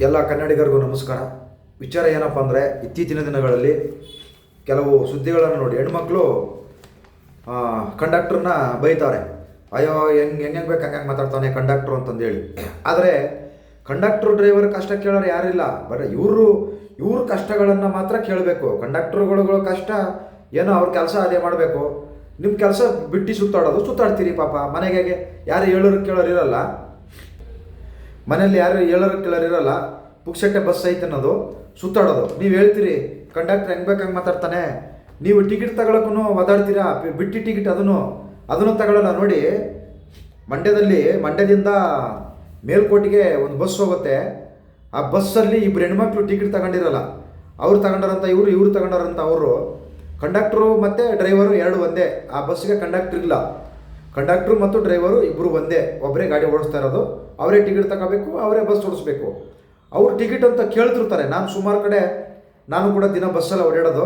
ಎಲ್ಲ ಕನ್ನಡಿಗರಿಗೂ ನಮಸ್ಕಾರ. ವಿಚಾರ ಏನಪ್ಪ ಅಂದರೆ ಇತ್ತೀಚಿನ ದಿನಗಳಲ್ಲಿ ಕೆಲವು ಸುದ್ದಿಗಳನ್ನು ನೋಡಿ ಹೆಣ್ಮಕ್ಳು ಕಂಡಕ್ಟ್ರನ್ನ ಬೈತಾರೆ. ಅಯ್ಯೋ, ಹೆಂಗೆ ಹೆಂಗೆ ಬೇಕು, ಹಂಗೆ ಮಾತಾಡ್ತಾನೆ ಕಂಡಕ್ಟ್ರು ಅಂತಂದೇಳಿ. ಆದರೆ ಕಂಡಕ್ಟ್ರು ಡ್ರೈವರ್ ಕಷ್ಟ ಕೇಳೋರು ಯಾರಿಲ್ಲ ಬಟ್ ಇವರು, ಇವ್ರ ಕಷ್ಟಗಳನ್ನು ಮಾತ್ರ ಕೇಳಬೇಕು. ಕಂಡಕ್ಟ್ರುಗಳ ಕಷ್ಟ, ಏನೋ ಅವ್ರ ಕೆಲಸ ಅದೇ ಮಾಡಬೇಕು. ನಿಮ್ಮ ಕೆಲಸ ಬಿಟ್ಟು ಸುತ್ತಾಡೋದು ಸುತ್ತಾಡ್ತೀರಿ ಪಾಪ. ಮನೆಗೆ ಯಾರು ಹೇಳೋರು ಕೇಳೋರು ಇರಲ್ಲ. ಮನೇಲಿ ಯಾರು ಹೇಳೋರು ಕೇಳೋರು ಇರೋಲ್ಲ ಪುಕ್ಸಟ್ಟೆ ಬಸ್ ಐತೆ ಅನ್ನೋದು ಸುತ್ತಾಡೋದು. ನೀವು ಹೇಳ್ತೀರಿ ಕಂಡಕ್ಟರ್ ಹೆಂಗೆ ಬೇಕು ಹಂಗೆ ಮಾತಾಡ್ತಾನೆ? ನೀವು ಟಿಕೆಟ್ ತಗೊಳಕ್ಕೂ ಒದಾಡ್ತೀರಾ ಬಿಟ್ಟು ಬಿಟ್ಟಿ ಟಿಕೆಟ್ ಅದನ್ನು ಅದನ್ನು ತಗೊಳ್ಳಲ್ಲ ನೋಡಿ, ಮಂಡ್ಯದಲ್ಲಿ, ಮಂಡ್ಯದಿಂದ ಮೇಲ್ಕೋಟೆಗೆ ಒಂದು ಬಸ್ ಹೋಗುತ್ತೆ. ಆ ಬಸ್ಸಲ್ಲಿ ಇಬ್ಬರು ಹೆಣ್ಮಕ್ಳು ಟಿಕೆಟ್ ತಗೊಂಡಿರಲ್ಲ. ಅವ್ರು ತಗೊಂಡಾರಂತ ಇವರು, ಇವ್ರು ತಗೊಂಡಾರಂತ ಅವರು. ಕಂಡಕ್ಟ್ರು ಮತ್ತು ಡ್ರೈವರು ಎರಡು ಒಂದೇ. ಆ ಬಸ್ಸಿಗೆ ಕಂಡಕ್ಟ್ರ್ ಇಲ್ಲ. ಕಂಡಕ್ಟ್ರು ಮತ್ತು ಡ್ರೈವರು ಇಬ್ಬರು ಒಂದೇ ಒಬ್ಬರೇ ಗಾಡಿ ಓಡಿಸ್ತಾ ಇರೋದು, ಅವರೇ ಟಿಕೆಟ್ ತಗೋಬೇಕು, ಅವರೇ ಬಸ್ ಓಡಿಸ್ಬೇಕು. ಅವ್ರು ಟಿಕೆಟ್ ಅಂತ ಕೇಳ್ತಿರ್ತಾರೆ. ನಾನು ಸುಮಾರು ಕಡೆ, ನಾನು ಕೂಡ ದಿನ ಬಸ್ಸಲ್ಲಿ ಓಡಾಡೋದು.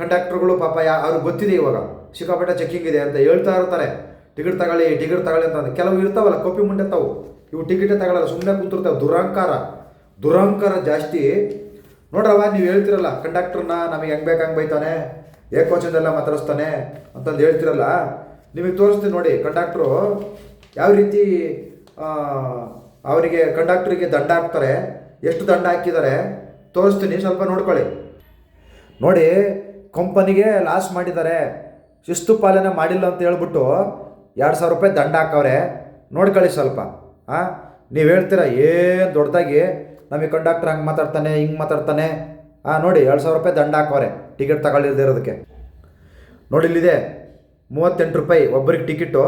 ಕಂಡಕ್ಟ್ರುಗಳು ಪಾಪ ಯಾ ಅವ್ರಿಗೆ ಗೊತ್ತಿದೆ ಇವಾಗ. ಸಿಕ್ಕಾಪಟ್ಟೆ ಚೆಕ್ಕಿಂಗ್ ಇದೆ ಅಂತ ಹೇಳ್ತಾ ಇರ್ತಾರೆ. ಟಿಕೆಟ್ ತಗೊಳ್ಳಿ ಟಿಕೆಟ್ ತಗೊಳ್ಳಿ ಅಂತ ಕೆಲವು ಇರ್ತಾವಲ್ಲ ಕಾಪಿ ಮುಂಡೆ ತಾವು. ಇವು ಟಿಕೆಟೇ ತಗೊಳ್ಳಲ್ಲ ಸುಮ್ಮನೆ ಕುಂತಿರ್ತಾವೆ. ದುರಹಂಕಾರ ದುರಹಂಕಾರ ಜಾಸ್ತಿ. ನೋಡ್ರವ ನೀವು ಹೇಳ್ತಿರಲ್ಲ ಕಂಡಕ್ಟ್ರನ್ನ ನಮಗೆ ಹೆಂಗೆ ಬೇಕು, ಹಂಗೆ ಬೈತಾನೆ? ಏಕವಚನದೆಲ್ಲ ಮಾತಾಡಿಸ್ತಾನೆ ಅಂತಂದು ಹೇಳ್ತಿರಲ್ಲ. ನಿಮಗೆ ತೋರಿಸ್ತೀನಿ ನೋಡಿ ಕಂಡಕ್ಟ್ರು ಯಾವ ರೀತಿ ಅವರಿಗೆ ಕಂಡಕ್ಟ್ರಿಗೆ ದಂಡ ಹಾಕ್ತಾರೆ, ಎಷ್ಟು ದಂಡ ಹಾಕಿದ್ದಾರೆ, ತೋರಿಸ್ತೀನಿ, ಸ್ವಲ್ಪ ನೋಡ್ಕೊಳ್ಳಿ. ನೋಡಿ ಕಂಪನಿಗೆ ಲಾಸ್ ಮಾಡಿದ್ದಾರೆ, ಶಿಸ್ತು ಪಾಲನೆ ಮಾಡಿಲ್ಲ ಅಂತ ಹೇಳ್ಬಿಟ್ಟು ಎರಡು ಸಾವಿರ ರೂಪಾಯಿ ದಂಡ ಹಾಕವ್ರೆ. ನೋಡ್ಕೊಳ್ಳಿ ಸ್ವಲ್ಪ ಹಾಂ ನೀವು ಹೇಳ್ತೀರಾ, ಏನು ದೊಡ್ಡದಾಗಿ ನಮಗೆ ಕಂಡಕ್ಟ್ರ್ ಹಂಗೆ ಮಾತಾಡ್ತಾನೆ, ಹಿಂಗೆ ಮಾತಾಡ್ತಾನೆ. ಹಾಂ ನೋಡಿ, ಎರಡು ಸಾವಿರ ರೂಪಾಯಿ ದಂಡ ಹಾಕವ್ರೆ ಟಿಕೆಟ್ ತಗೊಳ್ಳಿಲ್ದಿರೋದಕ್ಕೆ ನೋಡಿ, ಇಲ್ಲಿದೆ. ಮೂವತ್ತೆಂಟು ರೂಪಾಯಿ ಒಬ್ಬರಿಗೆ ಟಿಕೆಟು,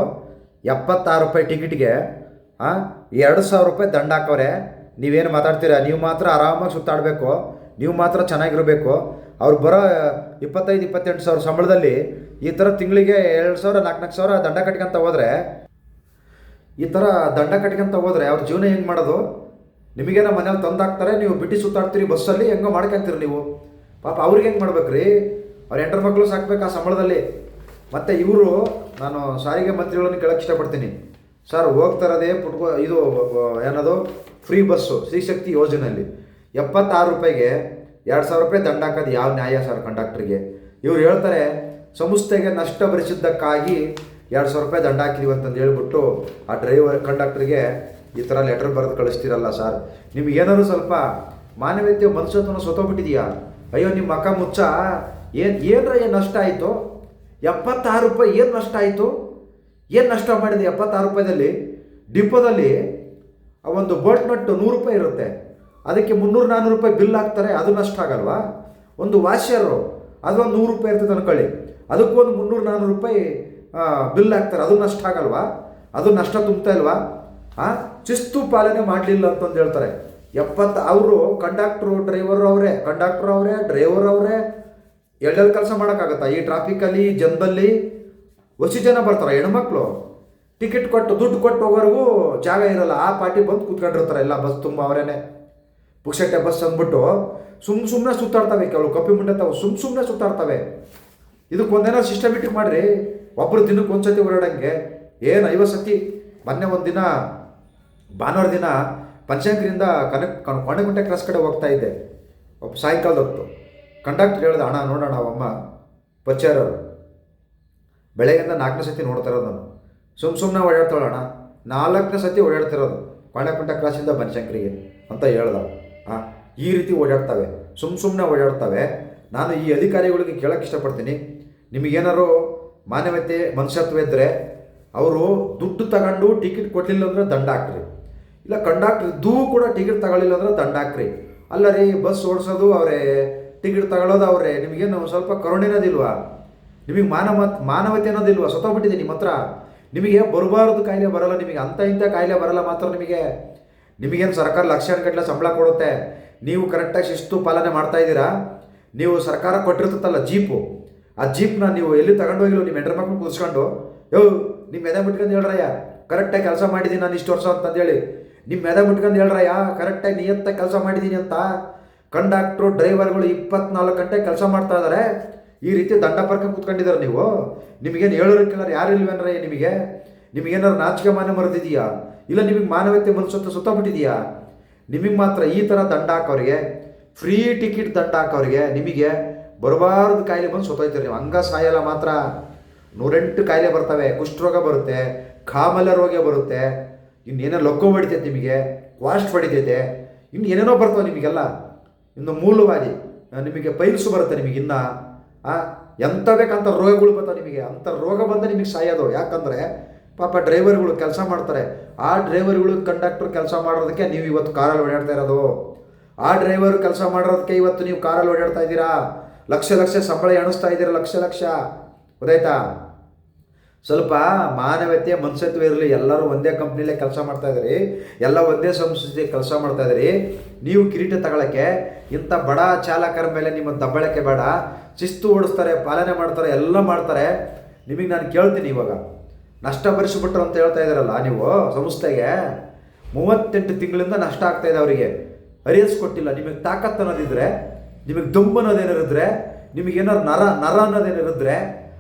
ಎಪ್ಪತ್ತಾರು ರೂಪಾಯಿ ಟಿಕೆಟ್ಗೆ ಎರಡು ಸಾವಿರ ರೂಪಾಯಿ ದಂಡ ಹಾಕವ್ರೆ ನೀವೇನು ಮಾತಾಡ್ತೀರಾ? ನೀವು ಮಾತ್ರ ಆರಾಮಾಗಿ ಸುತ್ತಾಡಬೇಕು. ನೀವು ಮಾತ್ರ ಚೆನ್ನಾಗಿರಬೇಕು. ಅವ್ರು ಬರೋ ಇಪ್ಪತ್ತೈದು, ಇಪ್ಪತ್ತೆಂಟು ಸಾವಿರ ಸಂಬಳದಲ್ಲಿ ಈ ಥರ ತಿಂಗಳಿಗೆ ಎರಡು ಸಾವಿರ ನಾಲ್ಕು ನಾಲ್ಕು ಸಾವಿರ ದಂಡ ಕಟ್ಕೊಂತ ಹೋದರೆ, ಈ ಥರ ದಂಡ ಕಟ್ಕೊಂತ ಹೋದರೆ ಅವ್ರ ಜೀವನ ಹೆಂಗೆ ಮಾಡೋದು? ನಿಮಗೇನೋ ಮನೇಲಿ ತಂದಾಕ್ತಾರೆ, ನೀವು ಬಿಟ್ಟು ಸುತ್ತಾಡ್ತೀರಿ ಬಸ್ಸಲ್ಲಿ, ಹೆಂಗೋ ಮಾಡ್ಕೊಂತೀರಿ ನೀವು. ಪಾಪ ಅವ್ರಿಗೆ ಹೆಂಗೆ ಮಾಡ್ಬೇಕ್ರಿ? ಅವ್ರ ಎಂಟರ ಮಕ್ಕಳು ಸಾಕ್ಬೇಕು ಆ ಸಂಬಳದಲ್ಲಿ. ಮತ್ತು ಇವರು, ನಾನು ಸಾರಿಗೆ ಮಂತ್ರಿಗಳನ್ನು ಕೇಳಕ್ಕೆ ಇಷ್ಟಪಡ್ತೀನಿ. ಸರ್ ಹೋಗ್ತಾರದೇ ಪುಟ್ಕೋ ಇದು ಏನದು? ಫ್ರೀ ಬಸ್ಸು ಶ್ರೀಶಕ್ತಿ ಯೋಜನೆಯಲ್ಲಿ. ಎಪ್ಪತ್ತಾರು ರೂಪಾಯಿಗೆ ಎರಡು ಸಾವಿರ ರೂಪಾಯಿ ದಂಡ ಹಾಕೋದು ಯಾವ ನ್ಯಾಯ ಸರ್ ಕಂಡಕ್ಟ್ರಿಗೆ? ಇವ್ರು ಹೇಳ್ತಾರೆ, ಸಂಸ್ಥೆಗೆ ನಷ್ಟ ಭರಿಸಿದ್ದಕ್ಕಾಗಿ ಎರಡು ಸಾವಿರ ರೂಪಾಯಿ ದಂಡ ಹಾಕಿದೀವಿ ಅಂತಂದು ಹೇಳ್ಬಿಟ್ಟು ಆ ಡ್ರೈವರ್, ಕಂಡಕ್ಟ್ರಿಗೆ ಈ ಥರ ಲೆಟರ್ ಬರೆದು ಕಳಿಸ್ತೀರಲ್ಲ ಸರ್. ನಿಮ್ಗೆ ಏನಾದ್ರು ಸ್ವಲ್ಪ ಮಾನವೀಯತೆ ಮನುಷ್ಯತ್ವನ ಸೊತೋಗ್ಬಿಟ್ಟಿದೆಯಾ? ಅಯ್ಯೋ, ನಿಮ್ಮ ಅಕ್ಕ ಮುಚ್ಚ, ಏನು, ಏನರ ಏನು ನಷ್ಟ ಆಯಿತು? ಎಪ್ಪತ್ತಾರು ರೂಪಾಯಿ ಏನು ನಷ್ಟ ಆಯಿತು? ಏನು ನಷ್ಟ ಮಾಡಿದೆ ಎಪ್ಪತ್ತಾರು ರೂಪಾಯಿದಲ್ಲಿ? ಡಿಪೋದಲ್ಲಿ ಆ ಒಂದು ಬೋಟ್ ನಟ್ಟು ನೂರು ರೂಪಾಯಿ ಇರುತ್ತೆ. ಅದಕ್ಕೆ ಮುನ್ನೂರು ನಾನ್ನೂರು ರೂಪಾಯಿ ಬಿಲ್ ಹಾಕ್ತಾರೆ, ಅದು ನಷ್ಟ ಆಗಲ್ವಾ? ಒಂದು ವಾಷರು ಒಂದು ನೂರು ರೂಪಾಯಿ ಇರ್ತದೆ ಅನ್ಕೊಳ್ಳಿ. ಅದಕ್ಕೂ ಒಂದು ಮುನ್ನೂರು ನಾನ್ನೂರು ರೂಪಾಯಿ ಬಿಲ್ ಹಾಕ್ತಾರೆ, ಅದು ನಷ್ಟ ಆಗಲ್ವಾ? ಅದು ನಷ್ಟ ತುಂಬ್ತಾ ಇಲ್ವಾ? ಆ, ಶಿಸ್ತು ಪಾಲನೆ ಮಾಡಲಿಲ್ಲ ಅಂತಂದು ಹೇಳ್ತಾರೆ. ಎಪ್ಪತ್ತು, ಅವರು ಕಂಡಕ್ಟ್ರು, ಡ್ರೈವರ್ ಅವರೇ, ಕಂಡಕ್ಟ್ರು ಅವರೇ, ಡ್ರೈವರ್ ಅವರೇ ಎಲ್ಲೆಲ್ಲಿ ಕೆಲಸ ಮಾಡೋಕ್ಕಾಗತ್ತಾ? ಈ ಟ್ರಾಫಿಕಲ್ಲಿ ಜನದಲ್ಲಿ ಹೊಸ ಜನ ಬರ್ತಾರೆ, ಹೆಣ್ಮಕ್ಳು. ಟಿಕೆಟ್ ಕೊಟ್ಟು, ದುಡ್ಡು ಕೊಟ್ಟು ಹೋಗೋರಿಗೂ ಜಾಗ ಇರಲ್ಲ. ಆ ಪಾರ್ಟಿ ಬಂದು ಕೂತ್ಕೊಂಡಿರ್ತಾರೆ ಎಲ್ಲ ಬಸ್ ತುಂಬ ಅವರೇನೆ. ಪುಕ್ಷಟ್ಟೆ ಬಸ್ ಅಂದ್ಬಿಟ್ಟು ಸುಮ್ ಸುಮ್ಮನೆ ಸುತ್ತಾಡ್ತವೆ ಕೆಲವು ಕಪ್ಪಿ ಮುಂಡೆ ತಾವು, ಸುಮ್ ಸುಮ್ಮನೆ ಸುತ್ತಾಡ್ತವೆ. ಇದಕ್ಕೆ ಒಂದೇನೋ ಸಿಸ್ಟಮೆಟಿಕ್ ಮಾಡಿರಿ. ಒಬ್ಬರು ದಿನಕ್ಕೆ ಒಂದ್ಸತಿ ಹೊರಡಂಗೆ. ಏನು ಐವತ್ತು ಸತಿ? ಮೊನ್ನೆ ಒಂದು ದಿನ, ಭಾನುವಾರ ದಿನ ಪಂಚಾಂಕರಿಂದ ಕನಕ್ ಕನ್ ಕೊನೆಗುಂಟೆ ಕ್ರಾಸ್ ಕಡೆ ಹೋಗ್ತಾ ಇದ್ದೆ. ಒಬ್ಬ ಸಾಯಂಕಾಲದ ಹೊತ್ತು ಕಂಡಕ್ಟರ್ ಹೇಳಿದ, ಅಣ್ಣ ನೋಡೋಣ ಅವಮ್ಮ ಪಚ್ಚಾರವರು ಬೆಳಗ್ಗೆಯಿಂದ ನಾಲ್ಕನೇ ಸತಿ ನೋಡ್ತಾ ಇರೋದು ನಾನು. ಸುಮ್ಮ ಸುಮ್ಮನೆ ಓಡಾಡ್ತಾಳೆ ಅಣ್ಣ, ನಾಲ್ಕನೇ ಸತಿ ಓಡಾಡ್ತಿರೋದು ಕೊನೆಕುಂಟ ಕ್ರಾಸಿಂದ ಬನಶಂಕರಿಗೆ ಅಂತ ಹೇಳ್ದ. ಹಾಂ ಈ ರೀತಿ ಓಡಾಡ್ತವೆ. ಸುಮ್ಮ ಸುಮ್ಮನೆ ಓಡಾಡ್ತವೆ. ನಾನು ಈ ಅಧಿಕಾರಿಗಳಿಗೆ ಕೇಳಕ್ಕೆ ಇಷ್ಟಪಡ್ತೀನಿ. ನಿಮಗೇನಾರು ಮಾನವತೆ, ಮನುಷ್ಯತ್ವ ಇದ್ದರೆ ಅವರು ದುಡ್ಡು ತಗೊಂಡು ಟಿಕೆಟ್ ಕೊಡಲಿಲ್ಲ ಅಂದ್ರೆ ದಂಡ ಹಾಕ್ರಿ. ಇಲ್ಲ, ಕಂಡಕ್ಟರ್ ಇದ್ದೂ ಕೂಡ ಟಿಕೆಟ್ ತಗೊಳ್ಳಿಲ್ಲ ಅಂದ್ರೆ ದಂಡ ಹಾಕ್ರಿ. ಅಲ್ಲ ರೀ, ಬಸ್ ಓಡಿಸೋದು ಅವರೇ ಟಿಕೆಟ್ ತಗೊಳ್ಳೋದು ಅವರೇ, ನಿಮಗೇನು ಸ್ವಲ್ಪ ಕರುಣಿನೋದಿಲ್ವಾ ನಿಮಗೆ ಮಾನವ ಮಾನವತೆ ಅನ್ನೋದಿಲ್ವಾ? ಸತ್ತೋಗ್ಬಿಟ್ಟಿದೆ ನಿಮ್ಮ ಹತ್ರ. ನಿಮಗೆ ಬರಬಾರದು ಕಾಯಿಲೆ ಬರಲ್ಲ, ನಿಮಗೆ ಅಂಥ ಇಂಥ ಕಾಯಿಲೆ ಬರಲ್ಲ ಮಾತ್ರ ನಿಮಗೆ. ನಿಮಗೇನು ಸರ್ಕಾರ ಲಕ್ಷಾನುಗಟ್ಟಲೆ ಸಂಬಳ ಕೊಡುತ್ತೆ? ನೀವು ಕರೆಕ್ಟಾಗಿ ಶಿಸ್ತು ಪಾಲನೆ ಮಾಡ್ತಾ ಇದ್ದೀರಾ? ನೀವು ಸರ್ಕಾರ ಕೊಟ್ಟಿರ್ತಲ್ಲ ಜೀಪು. ಆ ಜೀಪ್ನ ನೀವು ಎಲ್ಲಿ ತಗೊಂಡೋಗಿಲ್ಲ ನಿಮ್ಮ ಹೆಂಡ್ರ ಮಕ್ಕಳು ಕೂರಿಸ್ಕೊಂಡು ಯೋ ನಿಮ್ಮ ಎದೆ ಬಿಟ್ಕೊಂಡು ಹೇಳ್ರಯ್ಯ. ಕರೆಕ್ಟಾಗಿ ಕೆಲಸ ಮಾಡಿದ್ದೀನಿ ನಾನು ಇಷ್ಟು ವರ್ಷ ಅಂತಂದೇಳಿ. ನಿಮ್ಮ ಎದೆ ಬಿಟ್ಕೊಂಡು ಹೇಳ್ರಯ್ಯ ಕರೆಕ್ಟಾಗಿ ನಿಯತ್ತಾಗಿ ಕೆಲಸ ಮಾಡಿದ್ದೀನಿ ಅಂತ. ಕಂಡಕ್ಟ್ರು, ಡ್ರೈವರ್ಗಳು ಇಪ್ಪತ್ನಾಲ್ಕು ಗಂಟೆ ಕೆಲಸ ಮಾಡ್ತಾ ಇದ್ದಾರೆ ಈ ರೀತಿ ದಂಡ ಪರ್ಕ ಕೂತ್ಕೊಂಡಿದ್ದಾರೆ ನೀವು. ನಿಮಗೇನು ಹೇಳೋರು ಕೇಳೋರು ಯಾರು ಇಲ್ವೇನ್ರೆ ನಿಮಗೆ? ನಿಮಗೇನಾದ್ರು ನಾಚಿಕೆ ಮಾನ ಮರೆತಿದೆಯಾ ಇಲ್ಲ ನಿಮಗೆ ಮಾನವತೆ ಮನಸ್ಸತ್ತ ಸುತ್ತಬಿಟ್ಟಿದೆಯಾ ನಿಮಗೆ ಮಾತ್ರ ಈ ಥರ ದಂಡ ಹಾಕೋರಿಗೆ, ಫ್ರೀ ಟಿಕೆಟ್ ದಂಡ ಹಾಕೋರಿಗೆ ನಿಮಗೆ ಬರಬಾರ್ದು ಕಾಯಿಲೆ ಬಂದು ಸುತ್ತೋಯ್ತೀರಿ ನೀವು. ಹಂಗ ಸಾಯಲ್ಲ ಮಾತ್ರ. ನೂರೆಂಟು ಕಾಯಿಲೆ ಬರ್ತವೆ. ಕುಷ್ಠರೋಗ ಬರುತ್ತೆ ಕಾಮಲ ರೋಗ ಬರುತ್ತೆ. ಇನ್ನೇನೋ ಲೊಕ್ಕೋ ಹೊಡಿತೈತೆ ನಿಮಗೆ ವಾಸ್ಟ್ ಹೊಡಿತೈತೆ. ಇನ್ನು ಏನೇನೋ ಬರ್ತವೆ ನಿಮಗೆಲ್ಲ. ಇನ್ನು ಮೂಲವಾಗಿ ನಿಮಗೆ ಪೈಲ್ಸು ಬರುತ್ತೆ ನಿಮಗೆ ಇನ್ನ ಎಂಥ ಬೇಕಂತ ರೋಗಗಳು ಬರ್ತಾವೆ ನಿಮಗೆ. ಅಂಥ ರೋಗ ಬಂದ ನಿಮಗೆ ಸಾಯೋದು. ಯಾಕಂದರೆ ಪಾಪ ಡ್ರೈವರ್ಗಳು ಕೆಲಸ ಮಾಡ್ತಾರೆ. ಆ ಡ್ರೈವರ್ಗಳು ಕಂಡಕ್ಟರ್ ಕೆಲಸ ಮಾಡೋದಕ್ಕೆ ನೀವು ಇವತ್ತು ಕಾರಲ್ಲಿ ಓಡಾಡ್ತಾ ಇರೋದು. ಆ ಡ್ರೈವರ್ ಕೆಲಸ ಮಾಡೋದಕ್ಕೆ ಇವತ್ತು ನೀವು ಕಾರಲ್ಲಿ ಓಡಾಡ್ತಾ ಇದ್ದೀರಾ? ಲಕ್ಷ ಲಕ್ಷ ಸಂಬಳ ಎಣಿಸ್ತಾ ಇದ್ದೀರಾ? ಲಕ್ಷ ಲಕ್ಷ. ಗೊತ್ತಾಯ್ತಾ? ಸ್ವಲ್ಪ ಮಾನವೀಯತೆ, ಮನುಷ್ಯತ್ವ ಇರಲಿ, ಎಲ್ಲರೂ ಒಂದೇ ಕಂಪ್ನಿಲೇ ಕೆಲಸ ಮಾಡ್ತಾ ಇದ್ದೀರಿ ಎಲ್ಲ ಒಂದೇ ಸಂಸ್ಥೆ ಕೆಲಸ ಮಾಡ್ತಾ ಇದ್ದೀರಿ ನೀವು ಕಿರೀಟ ತಗೊಳಕ್ಕೆ ಇಂಥ ಬಡ ಚಾಲಕರ ಮೇಲೆ ನಿಮ್ಮ ದಬ್ಬಳಕೆ ಬೇಡ. ಶಿಸ್ತು ಓಡಿಸ್ತಾರೆ, ಪಾಲನೆ ಮಾಡ್ತಾರೆ, ಎಲ್ಲ ಮಾಡ್ತಾರೆ. ನಿಮಗೆ ನಾನು ಕೇಳ್ತೀನಿ ಇವಾಗ. ನಷ್ಟ ಭರಿಸಿಬಿಟ್ರು ಅಂತ ಹೇಳ್ತಾ ಇದ್ದಾರಲ್ಲ ನೀವು ಸಂಸ್ಥೆಗೆ, ಮೂವತ್ತೆಂಟು ತಿಂಗಳಿಂದ ನಷ್ಟ ಆಗ್ತಾ ಇದೆ ಅವರಿಗೆ. ಅರಿಯಸ್ ಕೊಟ್ಟಿಲ್ಲ, ನಿಮಗೆ ತಾಕತ್ತು ಅನ್ನೋದಿದ್ರೆ, ನಿಮಗೆ ದುಂಬು ಅನ್ನೋದೇನಿರಿದ್ರೆ ನಿಮಗೇನಾದ್ರು ನರ ನರ ಅನ್ನೋದೇನಿರಿದ್ರೆ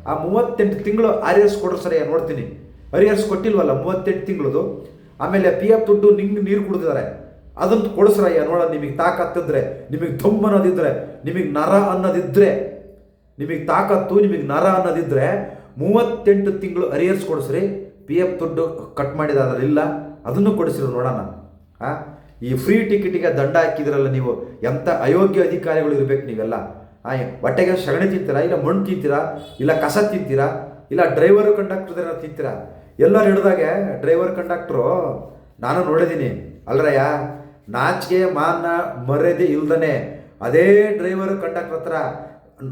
ಆ ಮೂವತ್ತೆಂಟು ತಿಂಗಳು ಆರಿಯರ್ಸ್ ಕೊಡ್ರಿ ಸರಿ ನೋಡ್ತೀನಿ. ಅರಿಯರ್ಸ್ ಕೊಟ್ಟಿಲ್ವಲ್ಲ, ಮೂವತ್ತೆಂಟು ತಿಂಗಳದು? ಆಮೇಲೆ ಪಿ ಎಫ್ ದುಡ್ಡು ನಿಂಗೆ ನೀರು ಕುಡಿದಿದ್ದಾರೆ ಅದನ್ನು ಕೊಡಿಸ್ರಯ್ಯ ನೋಡ, ನಿಮಗೆ ತಾಕತ್ತಿದ್ರೆ ನಿಮಗೆ ಧಮ್ ಅನ್ನೋದಿದ್ರೆ, ನಿಮಗೆ ನರ ಅನ್ನೋದಿದ್ರೆ, ನಿಮಗೆ ತಾಕತ್ತು, ನಿಮಗೆ ನರ ಅನ್ನೋದಿದ್ರೆ, ಮೂವತ್ತೆಂಟು ತಿಂಗಳು ಅರಿಯರ್ಸ್ ಕೊಡಿಸ್ರಿ, ಪಿ ಎಫ್ ದುಡ್ಡು ಕಟ್ ಇಲ್ಲ ಅದನ್ನು ಕೊಡಿಸ್ರಿ ನೋಡೋಣ ಆ? ಈ ಫ್ರೀ ಟಿಕೆಟಿಗೆ ದಂಡ ಹಾಕಿದ್ರಲ್ಲ ನೀವು ಎಂಥ ಅಯೋಗ್ಯ ಅಧಿಕಾರಿಗಳು ಇರಬೇಕು ನೀವೆಲ್ಲ. ಹೊಟ್ಟೆಗೆ ಸಗಣಿ ತಿಂತೀರಾ, ಇಲ್ಲ ಮಣ್ಣು ತಿಂತೀರಾ, ಇಲ್ಲ ಕಸ ತಿಂತೀರಾ, ಇಲ್ಲ ಡ್ರೈವರು ಕಂಡಕ್ಟರ್ ತಿಂತೀರಾ? ಎಲ್ಲರೂ ಹಿಡ್ದಾಗೆ ಡ್ರೈವರ್ ಕಂಡಕ್ಟ್ರು ನಾನು ನೋಡಿದ್ದೀನಿ. ಅಲ್ರಯ್ಯ, ನಾಚಿಕೆ, ಮಾನ, ಮರ್ಯಾದೆ ಇಲ್ದನೆ ಅದೇ ಡ್ರೈವರ್ ಕಂಡಕ್ಟರ್ ಹತ್ರ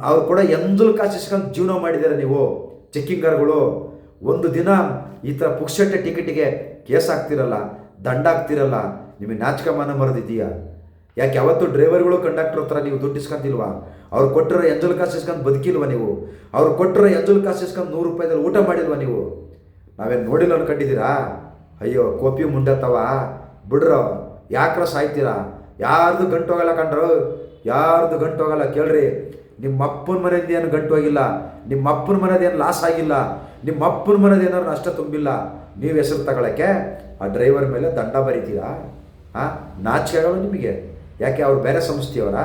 ಅವ್ರು ಕೂಡ ಎಂಜಲ್ ಕಾಸಿಸ್ಕೊಂಡು ಜೀವನ ಮಾಡಿದ್ದಾರೆ ನೀವು ಚೆಕ್ಕಿಂಗರ್ಗಳು ಒಂದು ದಿನ ಈ ಥರ ಪುಕ್ಸಟ್ಟೆ ಟಿಕೆಟಿಗೆ ಕೇಸ್ ಆಗ್ತಿರಲ್ಲ ದಂಡ ಆಗ್ತಿರಲ್ಲ ನಿಮಗೆ ನಾಚಿಕೆ, ಮಾನ ಮರದಿದೆಯಾ ಯಾಕೆ ಯಾವತ್ತು ಡ್ರೈವರ್ಗಳು ಕಂಡಕ್ಟರ್ ಹತ್ರ ನೀವು ದುಡ್ಡು ಇಸ್ಕೊಂತಿಲ್ವಾ? ಅವ್ರು ಕೊಟ್ಟರೆ ಎಂಜಲ್ ಕಾಸು ಇಸ್ಕೊಂಡು ಬದುಕಿಲ್ವ ನೀವು? ಅವ್ರು ಕೊಟ್ಟರೆ ಎಂಜಲ್ ಕಾಸು ಇಸ್ಕೊಂಡು ನೂರು ರೂಪಾಯಿದಲ್ಲಿ ಊಟ ಮಾಡಿಲ್ವಾ ನೀವು? ನಾವೇನು ನೋಡಿಲ್ಲ ಅನ್ಕೊಂಡಿದ್ದೀರಾ ಅಯ್ಯೋ ಕೋಪಿ ಮುಂಡತ್ತವ ಬಿಡ್ರೋ, ಯಾಕ್ರ ಸಾಯ್ತೀರಾ? ಯಾರ್ದು ಗಂಟು ಹೋಗಲ್ಲ ಕಂಡ್ರು ಯಾರ್ದು ಗಂಟು ಹೋಗಲ್ಲ ಕೇಳ್ರಿ ನಿಮ್ಮ ಅಪ್ಪನ ಏನು ಗಂಟು ಹೋಗಿಲ್ಲ ನಿಮ್ಮ ಅಪ್ಪನ ಮನೆದು ಏನು ಲಾಸ್ ಆಗಿಲ್ಲ? ನಿಮ್ಮ ಅಪ್ಪನ ಏನಾದ್ರು ನಷ್ಟ ತುಂಬಿಲ್ಲ? ನೀವು ಹೆಸರು ತಗೊಳಕ್ಕೆ ಆ ಡ್ರೈವರ್ ಮೇಲೆ ದಂಡ ಬರೀತೀರಾ? ಹಾಂ ನಾಚಿಕೆ ಆಗಲ್ಲ ನಿಮಗೆ? ಯಾಕೆ ಅವ್ರು ಬೇರೆ ಸಂಸ್ಥೆಯವರ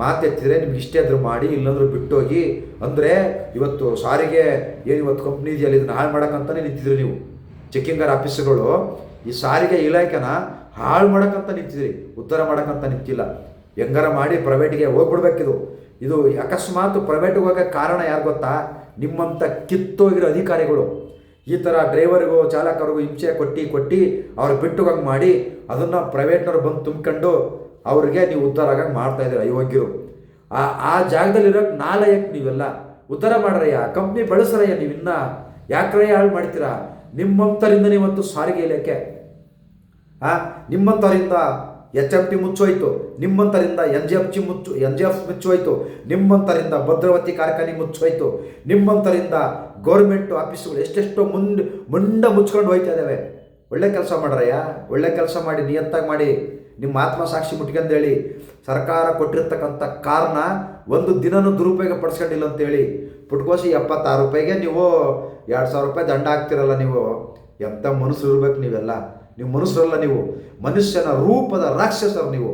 ಮಾತೆತ್ತಿದ್ರೆ ನಿಮ್ಗೆ ಇಷ್ಟೇ ಆದರೂ ಮಾಡಿ, ಇಲ್ಲಾಂದ್ರೂ ಬಿಟ್ಟೋಗಿ, ಅಂದರೆ ಇವತ್ತು ಸಾರಿಗೆ ಏನು ಇವತ್ತು ಕಂಪ್ನಿ ಇದೆಯಲ್ಲ, ಇದನ್ನು ಹಾಳು ಮಾಡೋಕ್ಕಂತಲೇ ನಿಂತಿದ್ರಿ ನೀವು. ಚೆಕ್ಕಿಂಗರ್ ಆಫೀಸರ್ಗಳು ಈ ಸಾರಿಗೆ ಇಲಾಖೆನ ಹಾಳು ಮಾಡೋಕ್ಕಂತ ನಿಂತಿದ್ರಿ. ಉತ್ತರ ಮಾಡೋಕ್ಕಂತ ನಿಂತಿಲ್ಲ. ಹೆಂಗಾರ ಮಾಡಿ ಪ್ರೈವೇಟ್ಗೆ ಹೋಗ್ಬಿಡ್ಬೇಕಿದು. ಇದು ಅಕಸ್ಮಾತ್ ಪ್ರೈವೇಟ್ಗೆ ಹೋಗೋಕ್ಕೆ ಕಾರಣ ಯಾರು ಗೊತ್ತಾ? ನಿಮ್ಮಂಥ ಕಿತ್ತೋಗಿರೋ ಅಧಿಕಾರಿಗಳು. ಈ ಥರ ಡ್ರೈವರ್ಗೂ ಚಾಲಕರಿಗೂ ಹಿಂಸೆ ಕೊಟ್ಟು ಕೊಟ್ಟು ಅವ್ರು ಬಿಟ್ಟು ಹಂಗೆ ಮಾಡಿ, ಅದನ್ನು ಪ್ರೈವೇಟ್ನವ್ರು ಬಂದು ತುಂಬ್ಕೊಂಡು ಅವ್ರಿಗೆ ನೀವು ಉದ್ಧಾರ ಆಗಂಗೆ ಮಾಡ್ತಾ ಇದ್ದೀರ? ಯೋಗ್ಯರು ಆ ಆ ಜಾಗದಲ್ಲಿರೋಕೆ ನಾಲಯಕ್ಕೆ ನೀವೆಲ್ಲ ಉದ್ಧಾರ ಮಾಡ್ರಯ್ಯ. ಕಂಪ್ನಿ ಬೆಳೆಸ್ರಯ್ಯ ನೀವು ಇನ್ನ. ಯಾಕ್ರಯ್ಯ ಹಾಳು ಮಾಡ್ತೀರಾ? ನಿಮ್ಮಂಥರಿಂದ ಇವತ್ತು ಸಾರಿಗೆ ಇಲಾಖೆ ಆ ನಿಮ್ಮಂಥವರಿಂದ ಎಚ್ ಎಫ್ ಟಿ ಮುಚ್ಚೋಯ್ತು. ನಿಮ್ಮಂಥರಿಂದ ಎನ್ ಜಿ ಎಫ್ ಜಿ ಮುಚ್ಚು ಎನ್ ಜಿ ಎಫ್ ಮುಚ್ಚೋಯ್ತು. ನಿಮ್ಮಂಥರಿಂದ ಭದ್ರಾವತಿ ಕಾರ್ಖಾನೆ ಮುಚ್ಚೋಯ್ತು. ನಿಮ್ಮಂಥರಿಂದ ಗೌರ್ಮೆಂಟ್ ಆಫೀಸ್ಗಳು ಎಷ್ಟೆಷ್ಟೋ ಮುಂದೆ ಮುಂಡ ಮುಚ್ಕೊಂಡು ಹೋಯ್ತಾ ಇದ್ದಾವೆ. ಒಳ್ಳೆ ಕೆಲಸ ಮಾಡ್ರಯ್ಯ. ಒಳ್ಳೆ ಕೆಲಸ ಮಾಡಿ, ನಿಯತ್ತಾಗಿ ಮಾಡಿ. ನಿಮ್ಮ ಆತ್ಮ ಸಾಕ್ಷಿ ಹೇಳಿ ಸರ್ಕಾರ ಕೊಟ್ಟಿರ್ತಕ್ಕಂಥ ಕಾರಣ ಒಂದು ದಿನನೂ ದುರುಪಯೋಗ ಪಡಿಸ್ಕೊಂಡಿಲ್ಲ ಅಂತೇಳಿ ಪುಟ್ಕೋಸಿ ಎಪ್ಪತ್ತಾರು ರೂಪಾಯಿಗೆ ನೀವು ಎರಡು ಸಾವಿರ ರೂಪಾಯಿ ದಂಡ ಹಾಕ್ತಿರಲ್ಲ ನೀವು, ಎಂಥ ಮನುಷ್ಯರು ಇರ್ಬೇಕು ನೀವೆಲ್ಲ. ನೀವು ಮನುಷ್ಯರಲ್ಲ ನೀವು. ಮನುಷ್ಯನ ರೂಪದ ರಾಕ್ಷಸರು ನೀವು.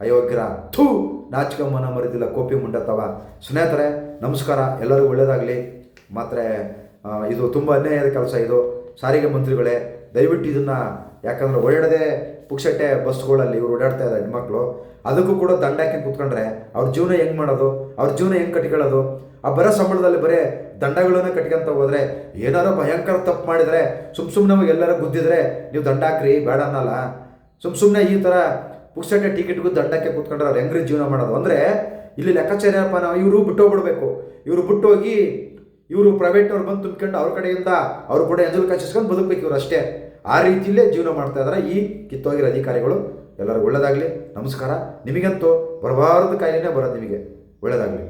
ಅಯೋಗ್ಯರ ಥೂ, ನಾಚಿಕಮ್ಮನ ಮನ ಮರಿದಿಲ್ಲ, ಕೋಪಿ ಮುಂಡತ್ತವ ಸ್ನೇಹಿತರೆ, ನಮಸ್ಕಾರ. ಎಲ್ಲರಿಗೂ ಒಳ್ಳೆಯದಾಗಲಿ ಮಾತ್ರ ಇದು ತುಂಬ ಅನ್ಯಾಯದ ಕೆಲಸ ಇದು. ಸಾರಿಗೆ ಮಂತ್ರಿಗಳೇ, ದಯವಿಟ್ಟು ಇದನ್ನು ಯಾಕಂದ್ರೆ ಓಡಾಡದೆ ಪುಕ್ಷಟ್ಟೆ ಬಸ್ಗಳಲ್ಲಿ ಇವ್ರು ಓಡಾಡ್ತಾ ಇದ್ದಾರೆ ಹೆಣ್ಮಕ್ಳು, ಅದಕ್ಕೂ ಕೂಡ ದಂಡ ಹಾಕಿ ಕೂತ್ಕೊಂಡ್ರೆ ಅವ್ರ ಜೀವನ ಹೆಂಗೆ ಮಾಡೋದು, ಅವ್ರ ಜೀವನ ಹೆಂಗೆ ಕಟ್ಕೊಳ್ಳೋದು? ಆ ಬರೋ ಸಂಬಳದಲ್ಲಿ ಬರೀ ದಂಡಗಳನ್ನ ಕಟ್ಕೊಂತ ಹೋದ್ರೆ ಏನಾರೋ ಭಯಂಕರ ತಪ್ಪು ಮಾಡಿದರೆ, ಸುಮ್ ಸುಮ್ಮನೆ ಎಲ್ಲರೂ ಗುದ್ದಿದ್ರೆ ನೀವು ದಂಡ ಹಾಕ್ರಿ, ಬೇಡ ಅನ್ನಲ್ಲ. ಸುಮ್ ಸುಮ್ಮನೆ ಈ ಥರ ಪುಕ್ಸಟ್ಟೆ ಟಿಕೆಟ್ಗೂ ದಂಡಕ್ಕೆ ಕೂತ್ಕೊಂಡ್ರೆ ಅವ್ರು ಹೆಂಗ್ರಿ ಜೀವನ ಮಾಡೋದು? ಅಂದರೆ ಇಲ್ಲಿ ಲೆಕ್ಕಾಚಾರ ಏನಪ್ಪ ನಾವು ಇವರು ಬಿಟ್ಟೋಗ್ಬಿಡ್ಬೇಕು ಇವರು ಬಿಟ್ಟೋಗಿ ಇವರು ಪ್ರೈವೇಟ್ನವ್ರು ಬಂದು ತುಂಬ್ಕೊಂಡು ಅವ್ರ ಕಡೆಯಿಂದ ಅವ್ರ ಕೂಡ ಎಂಜಲ್ ಕಚ್ಚಿಸ್ಕೊಂಡು ಬದುಕಬೇಕು ಇವ್ರು ಅಷ್ಟೇ. ಆ ರೀತಿಯಲ್ಲೇ ಜೀವನ ಮಾಡ್ತಾ ಇದ್ದಾರೆ. ಈ ಕಿತ್ತೋಗಿರೋ ಅಧಿಕಾರಿಗಳು ಎಲ್ಲರಿಗೂ ಒಳ್ಳೆಯದಾಗಲಿ ನಮಸ್ಕಾರ. ನಿಮಗಂತೂ ಬರಬಾರದು ಕಾಯಿಲೆನೇ ಬರೋದು ನಿಮಗೆ. ಒಳ್ಳೆಯದಾಗಲಿ